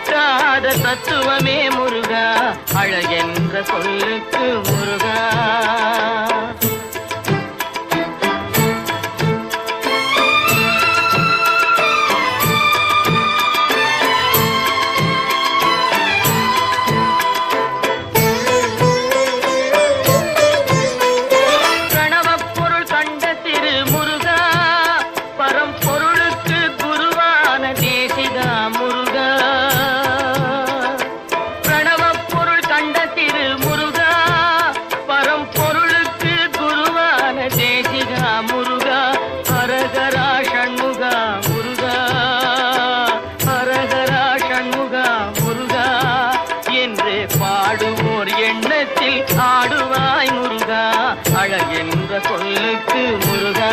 நிற்காத தத்துவமே முருகா அழகென்ற சொல்லுக்கு முருகா. ஆட்டத்தில் ஆடுவாய் முருகா அழகென்ற சொல்லுக்கு முருகா.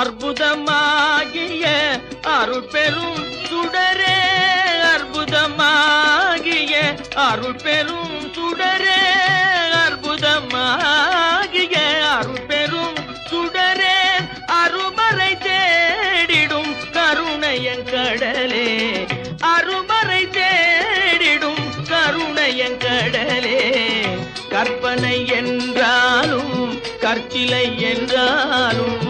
அற்புதமாகிய அருள் பெரும் சுடரே அற்புதமாகிய அருள் பெரும் சுடரே அற்புதமாகிய அருள் பெரும் சுடரே அருமறை தேடிடும் கருணையன் கடலே அருமறை தேடிடும் கருணையன் கடலே. கற்பனை என்றாலும் கற்சிலை என்றாலும்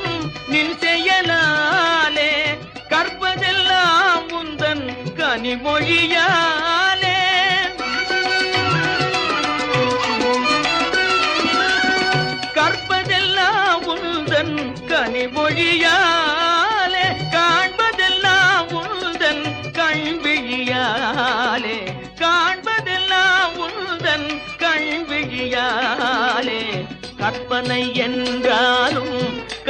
நின் செயலாலே கற்பதெல்லாம் முந்தன் கனிமொழியாலே. கற்பதெல்லாம் முந்தன் கனிமொழியாலே காண்பதெல்லாம் முந்தன் கண்விழியாலே. காண்பதெல்லாம் முந்தன் கண்விழியாலே. கற்பனை என்ற